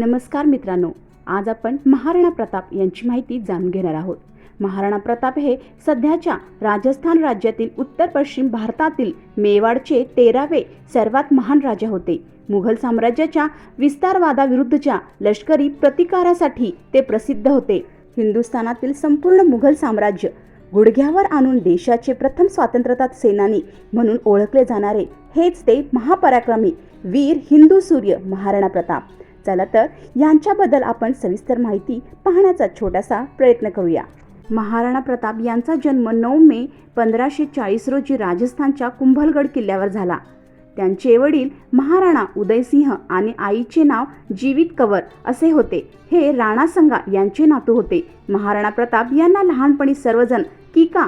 नमस्कार मित्रांनो आज आपण महाराणा प्रताप यांची माहिती जाणून घेणार आहोत. महाराणा प्रताप हे सध्याच्या राजस्थान राज्यातील उत्तर पश्चिम भारतातील मेवाडचे तेरावे सर्वात महान राजा होते. मुघल साम्राज्याच्या विस्तारवादाविरुद्धच्या लष्करी प्रतिकारासाठी ते प्रसिद्ध होते. हिंदुस्थानातील संपूर्ण मुघल साम्राज्य गुडघ्यावर आणून देशाचे प्रथम स्वातंत्र्यता सेनानी म्हणून ओळखले जाणारे हेच ते महापराक्रमी वीर हिंदू सूर्य महाराणा प्रताप. चला तर यांच्याबद्दल आपण सविस्तर माहिती पाहण्याचा छोटासा प्रयत्न करूया. महाराणा प्रताप यांचा जन्म नऊ मे पंधराशे चाळीस रोजी राजस्थानच्या कुंभलगड किल्ल्यावर झाला. त्यांचे वडील महाराणा उदयसिंह आणि आईचे नाव जीवित कंवर असे होते. हे राणा संगा यांचे नातू होते. महाराणा प्रताप यांना लहानपणी सर्वजण किका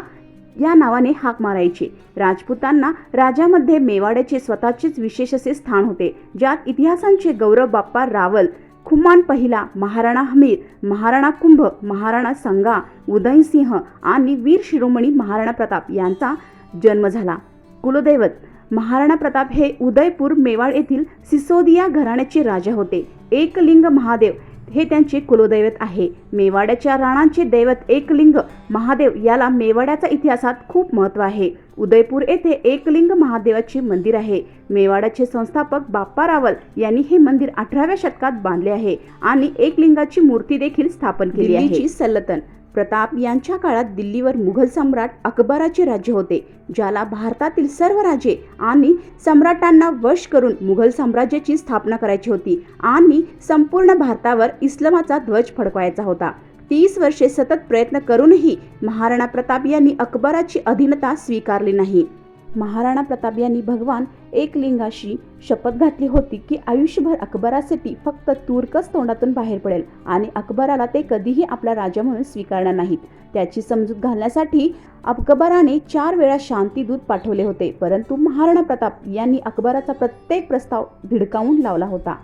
या नावाने हाक मारायचे. राजपुतांना राजामध्ये मेवाड्याचे स्वतःचेच विशेष असे स्थान होते ज्यात इतिहासांचे गौरव बाप्पा रावल खुमान पहिला महाराणा हमीर महाराणा कुंभ महाराणा संगा उदयसिंह आणि वीर शिरोमणी महाराणा प्रताप यांचा जन्म झाला. कुलदैवत महाराणा प्रताप हे उदयपूर मेवाड येथील सिसोदिया घराण्याचे राजा होते. एकलिंग महादेव हे त्यांचे कुलदैवत आहे. मेवाड्याच्या राणांचे दैवत एकलिंग महादेव याला मेवाड्याचा इतिहासात खूप महत्त्व आहे. उदयपूर येथे एकलिंग महादेवाचे मंदिर आहे. मेवाड्याचे संस्थापक बाप्पा रावल यांनी हे मंदिर अठराव्या शतकात बांधले आहे आणि एकलिंगाची मूर्ती देखील स्थापन केली आहे. सल्लतन. प्रताप यांच्या काळात दिल्लीवर मुघल सम्राट अकबराचे राज्य होते ज्याला भारतातील सर्व राजे आणि सम्राटांना वश करून मुघल साम्राज्याची स्थापना करायची होती आणि संपूर्ण भारतावर इस्लामाचा ध्वज फडकवायचा होता. तीस वर्षे सतत प्रयत्न करूनही महाराणा प्रताप यांनी अकबराची अधीनता स्वीकारली नाही. महाराणा प्रताप यांनी भगवान एकलिंगाशी शपथ घातली होती की आयुष्यभर अकबरासाठी फक्त तुर्कच तोंडातून बाहेर पडेल आणि अकबराला ते कधीही आपला राजा म्हणून स्वीकारणार नाहीत. त्याची समजूत घालण्यासाठी अकबराने चार वेळा शांतीदूत पाठवले होते परंतु महाराणा प्रताप यांनी अकबराचा प्रत्येक प्रस्ताव धिडकावून लावला होता.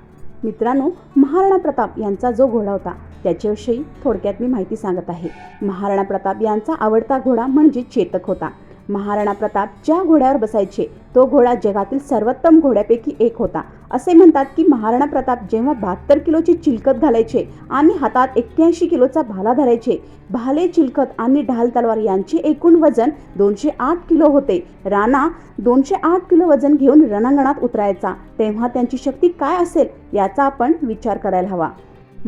मित्रांनो महाराणा प्रताप यांचा जो घोडा होता त्याच्याविषयी थोडक्यात मी माहिती सांगत आहे. महाराणा प्रताप यांचा आवडता घोडा म्हणजे चेतक होता. महाराणा प्रताप ज्या घोड्यावर बसायचे तो घोडा जगातील सर्वोत्तम घोड्यापैकी एक होता. असे म्हणतात की महाराणा प्रताप जेव्हा बहात्तर किलोची चिलकत घालायचे आणि हातात एक्क्याऐंशी किलोचा भाला धरायचे भाले चिलकत आणि ढाल तलवार यांचे एकूण वजन दोनशे आठ किलो होते. राणा दोनशे आठ किलो वजन घेऊन रणांगणात उतरायचा. तेव्हा त्यांची शक्ती काय असेल याचा आपण विचार करायला हवा.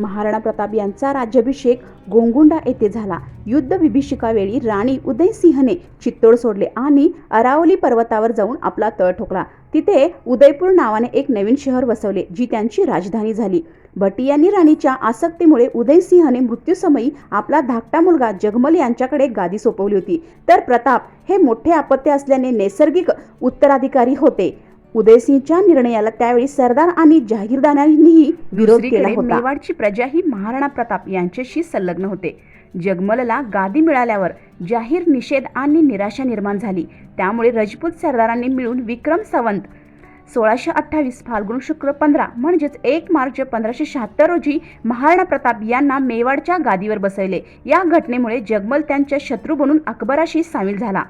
महाराणा प्रताप यांचा राज्याभिषेक गोंगुंडा येथे झाला. युद्ध विभीषिकावेळी राणी उदयसिंहने चित्तोड सोडले आणि अरावली पर्वतावर जाऊन आपला तळ ठोकला. तिथे उदयपूर नावाने एक नवीन शहर वसवले जी त्यांची राजधानी झाली. भटी यांनी राणीच्या आसक्तीमुळे उदयसिंहने मृत्यूसमयी आपला धाकटा मुलगा जगमल यांच्याकडे गादी सोपवली होती. तर प्रताप हे मोठे अपत्य असल्याने नैसर्गिक उत्तराधिकारी होते. उदयसिंहच्या निर्णयाला त्यावेळी सरदार आणि जहागीरदारांनीही विरोध केला होता. मेवाडची प्रजा ही महाराणा प्रताप यांच्याशी संलग्न होते. जगमलला गादी मिळाल्यावर जाहीर निषेध आणि निराशा निर्माण झाली. त्यामुळे रजपूत सरदारांनी मिळून विक्रम संवंत सोळाशे अठ्ठावीस फाल्गुन शुक्र पंधरा म्हणजेच एक मार्च पंधराशे शहात्तर रोजी महाराणा प्रताप यांना मेवाडच्या गादीवर बसवले. या घटनेमुळे जगमल त्यांच्या शत्रू बनून अकबराशी सामील झाला.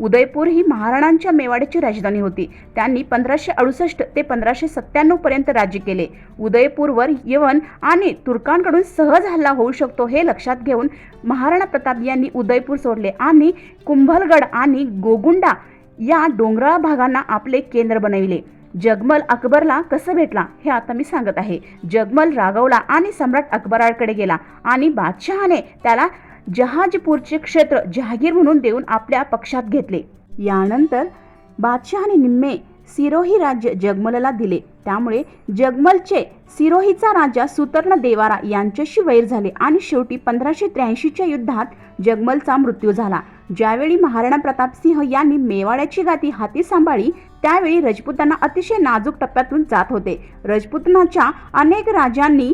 उदयपूर ही महाराणांच्या मेवाड्याची राजधानी होती. त्यांनी पंधराशे अडुसष्ट ते पंधराशे सत्त्याण्णव पर्यंत राज्य केले. उदयपूरवर यवन आणि तुर्कांकडून सहज हल्ला होऊ शकतो हे लक्षात घेऊन महाराणा प्रताप यांनी उदयपूर सोडले आणि कुंभलगड आणि गोगुंडा या डोंगराळ भागांना आपले केंद्र बनविले. जगमल अकबरला कसं भेटला हे आता मी सांगत आहे. जगमल रागवला आणि सम्राट अकबराकडे गेला आणि बादशहाने त्याला जहाजपूरचे क्षेत्र जहागीर म्हणून देऊन आपल्या पक्षात घेतले. यानंतर बादशहाने निम्मे सिरोही राज्य जगमलला दिले. त्यामुळे जगमलचे सिरोहीचा राजा सुतर्ण देवारा यांच्याशी वैर झाले आणि शेवटी पंधराशे त्र्याऐंशीच्या युद्धात जगमलचा मृत्यू झाला. ज्यावेळी महाराणा प्रतापसिंह यांनी मेवाड्याची गादी हाती सांभाळली त्यावेळी रजपुतांना अतिशय नाजूक टप्प्यातून जात होते. रजपुतांच्या अनेक राजांनी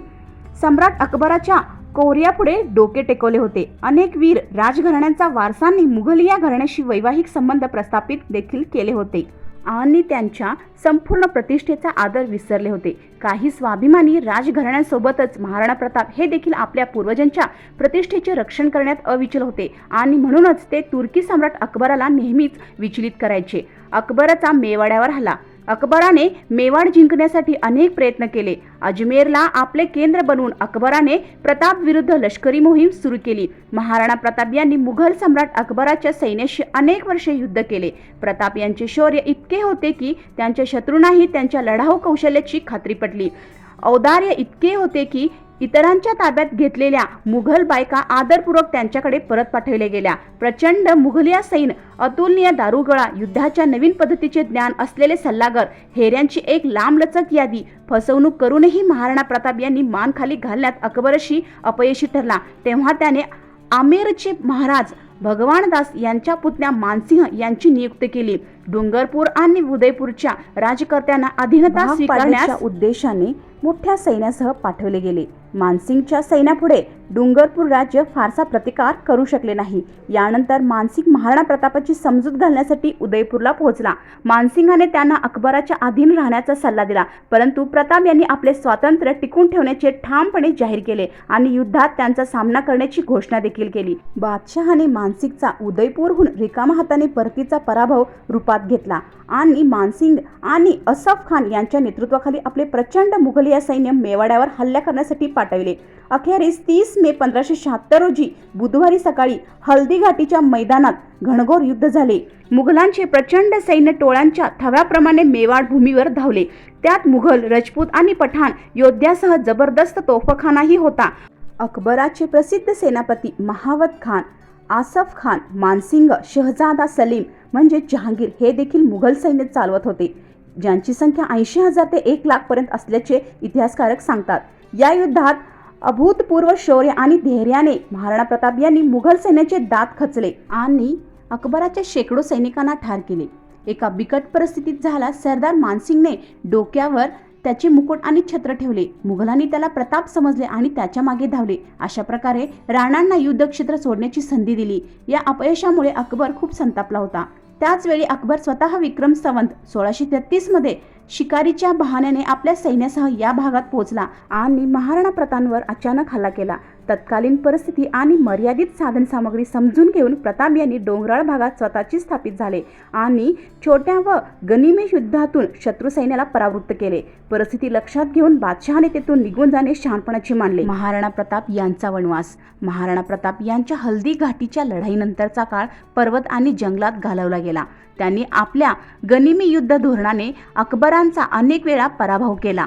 सम्राट अकबराच्या कोर्यापुढे डोके टेकवले होते. अनेक वीर राजघराण्यांचा वारसांनी मुघलिया घराण्याशी वैवाहिक संबंध प्रस्थापित देखील केले होते. आणि त्यांच्या संपूर्ण प्रतिष्ठेचा आदर विसरले होते. काही स्वाभिमानी राजघराण्यांसोबतच महाराणा प्रताप हे देखील आपल्या पूर्वजांच्या प्रतिष्ठेचे रक्षण करण्यात अविचल होते. आणि म्हणूनच ते तुर्की सम्राट अकबराला नेहमीच विचलित करायचे. अकबराचा मेवाड्यावर हल्ला. अकबराने मेवाड जिंकण्यासाठी अनेक प्रयत्न केले. अजमेरला आपले केंद्र बनवून अकबराने प्रताप विरुद्ध लष्करी मोहीम सुरू केली. महाराणा प्रताप यांनी मुघल सम्राट अकबराच्या सैन्याशी अनेक वर्षे युद्ध केले. प्रताप यांचे शौर्य इतके होते की त्यांच्या शत्रूंनाही त्यांच्या लढाऊ कौशल्याची खात्री पटली. औदार्य इतके होते की इतरांच्या ताब्यात घेतलेल्या मुघल बायका आदरपूर्वक त्यांच्याकडे परत पाठवल्या गेल्या. प्रचंड मुघलिया सैन्य अतुलनीय दारुगोळा युद्धाच्या नवीन पद्धतीचे ज्ञान असलेले सल्लागार हेऱ्यांची एक लांबलचक यादी फसवणूक करूनही महाराणा प्रताप यांनी मान खाली घालण्यात अकबरशी अपयशी ठरला. तेव्हा त्याने आमेरचे महाराज भगवानदास यांच्या पुतण्या मानसिंह यांची नियुक्ती केली. डोंगरपूर आणि उदयपूरच्या राजकर्त्यांना अधीनता स्वीकारण्याच्या उद्देशाने मोठ्या सैन्यासह पाठवले गेले. मानसिंगच्या सैन्यापुढे डोंगरपूर राज्य फारसा प्रतिकार करू शकले नाही. यानंतर मानसिंग महाराणा प्रतापाची समजूत घालण्यासाठी उदयपूरला पोहोचला. मानसिंगाने त्यांना अकबराच्या अधीन राहण्याचा सल्ला दिला परंतु प्रताप यांनी आपले स्वातंत्र्य टिकून ठेवण्याचे ठामपणे जाहीर केले आणि युद्धात त्यांचा सामना करण्याची घोषणा देखील केली. बादशहाने मानसिंगचा उदयपूरहून रिकामा हाताने परतीचा पराभव रूपात घेतला आणि मानसिंग आणि असफ खान यांच्या नेतृत्वाखाली आपले प्रचंड मुघलिया सैन्य मेवाड्यावर हल्ला करण्यासाठी पाठविले. अखेरीस तीस मे पंधराशे शहात्तर रोजी बुधवारी सकाळी हल्दी घाटीच्या मैदानात घणघोर युद्ध झाले. मुघलांचे प्रचंड सैन्य टोळ्यांच्या थव्याप्रमाणे मेवाड भूमीवर धावले. त्यात मुघल राजपूत आणि पठाण योद्ध्यासह जबरदस्त तोफखानाही होता. अकबराचे प्रसिद्ध सेनापती महावत खान आसफ खान मानसिंग शहजादा सलीम म्हणजे जहांगीर हे देखील मुघल सैन्य चालवत होते. ज्यांची संख्या ऐंशी हजार ते एक लाख पर्यंत असल्याचे इतिहासकारक सांगतात. या युद्धात अभूतपूर्व शौर्य आणि धैर्याने महाराणा प्रताप यांनी मुघल सैन्याचे दात खचले आणि अकबराच्या शेकडो सैनिकांना ठार केले. एका बिकट परिस्थितीत झाला सरदार मानसिंगने डोक्यावर त्याचे मुकुट आणि छत्र ठेवले. मुघलांनी त्याला प्रताप समजले आणि त्याच्यामागे धावले. अशा प्रकारे राणांना युद्धक्षेत्र सोडण्याची संधी दिली. या अपयशामुळे अकबर खूप संतापला होता. त्याचवेळी अकबर स्वतः विक्रम संवंत. सोळाशे तेहतीसमध्ये शिकारीच्या बहाण्याने आपल्या सैन्यासह या भागात पोहोचला आणि महाराणा प्रतापवर अचानक हल्ला केला. तत्कालीन परिस्थिती आणि मर्यादित साधनसामग्री समजून घेऊन प्रताप यांनी डोंगराळ भागात स्वतःची स्थापित झाले आणि छोट्या व गनिमेश युद्धातून शत्रू सैन्याला परावृत्त केले. परिस्थिती लक्षात घेऊन बादशहाने तेथून निघून जाणे शहाणपणाचे मानले. महाराणा प्रताप यांचा वनवास. महाराणा प्रताप यांच्या हल्दी घाटीच्या लढाईनंतरचा काळ पर्वत आणि जंगलात घालवला गेला. त्यांनी आपल्या गनिमी युद्ध धोरणाने अकबरांचा अनेक वेळा पराभव केला.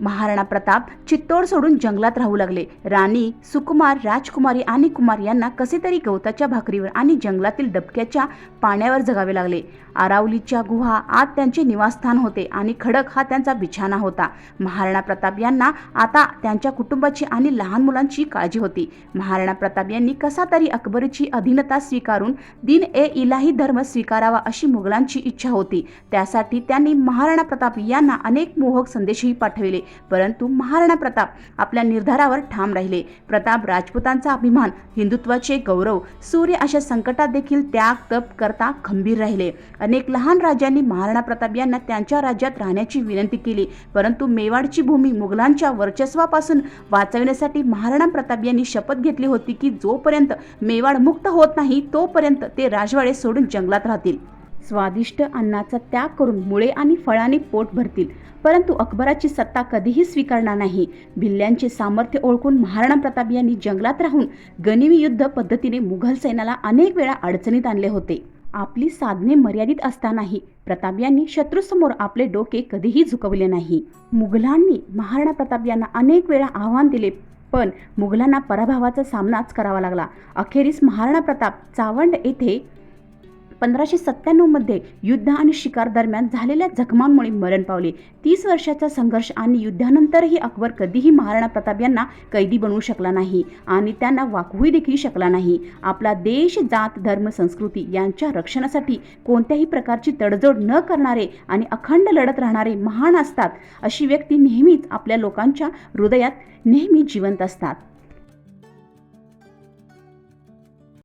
महाराणा प्रताप चित्तोड सोडून जंगलात राहू लागले. राणी सुकुमार राजकुमारी आणि कुमार यांना कसे तरी गवताच्या भाकरीवर आणि जंगलातील डबक्याच्या पाण्यावर जगावे लागले. आरावलीच्या गुहा आत त्यांचे निवासस्थान होते आणि खडक हा त्यांचा बिछाना होता. महाराणा प्रताप यांना आता त्यांच्या कुटुंबाची आणि लहान मुलांची काळजी होती. महाराणा प्रताप यांनी कसा तरी अकबरीची अधीनता स्वीकारून दिन ए इलाही धर्म स्वीकारावा अशी मुघलांची इच्छा होती. त्यासाठी त्यांनी महाराणा प्रताप यांना अनेक मोहक संदेशही पाठविले. परंतु महाराणा प्रताप आपल्या निर्धारावर ठाम राहिले. प्रताप राजपुतांचा अभिमान हिंदुत्वाचे गौरव सूर्य अशा संकटात देखील त्याग तप करता खंबीर राहिले. अनेक लहान राजांनी महाराणा प्रताप यांना त्यांच्या राज्यात राहण्याची विनंती केली. परंतु मेवाडची भूमी मुघलांच्या वर्चस्वापासून वाचविण्यासाठी महाराणा प्रताप यांनी शपथ घेतली होती की जोपर्यंत मेवाड मुक्त होत नाही तोपर्यंत ते राजवाडे सोडून जंगलात राहतील. स्वादिष्ट अन्नाचा त्याग करून मुळे आणि फळांनी पोट भरतील. परंतु अकबराची सत्ता कधीही स्वीकारणार नाही. भिल्ल्यांचे सामर्थ्य ओळखून महाराणा प्रताप यांनी जंगलात राहून गनिमी युद्ध पद्धतीने मुघल सैन्याला अनेक वेळा अडचणीत आणले होते. आपली साधने मर्यादित असतानाही प्रताप यांनी शत्रूसमोर आपले डोके कधीही झुकवले नाही. मुघलांनी महाराणा प्रताप यांना अनेक वेळा आव्हान दिले पण मुघलांना पराभवाचा सामनाच करावा लागला. अखेरीस महाराणा प्रताप चावंड येथे पंधराशे सत्त्याण्णवमध्ये युद्ध आणि शिकार दरम्यान झालेल्या जखमांमुळे मरण पावले. तीस वर्षाचा संघर्ष आणि युद्धानंतरही अकबर कधीही महाराणा प्रताप यांना कैदी बनवू शकला नाही आणि त्यांना वाकवूही देखील शकला नाही. आपला देश जात धर्म संस्कृती यांच्या रक्षणासाठी कोणत्याही प्रकारची तडजोड न करणारे आणि अखंड लढत राहणारे महान असतात अशी व्यक्ती नेहमीच आपल्या लोकांच्या हृदयात नेहमी जिवंत असतात.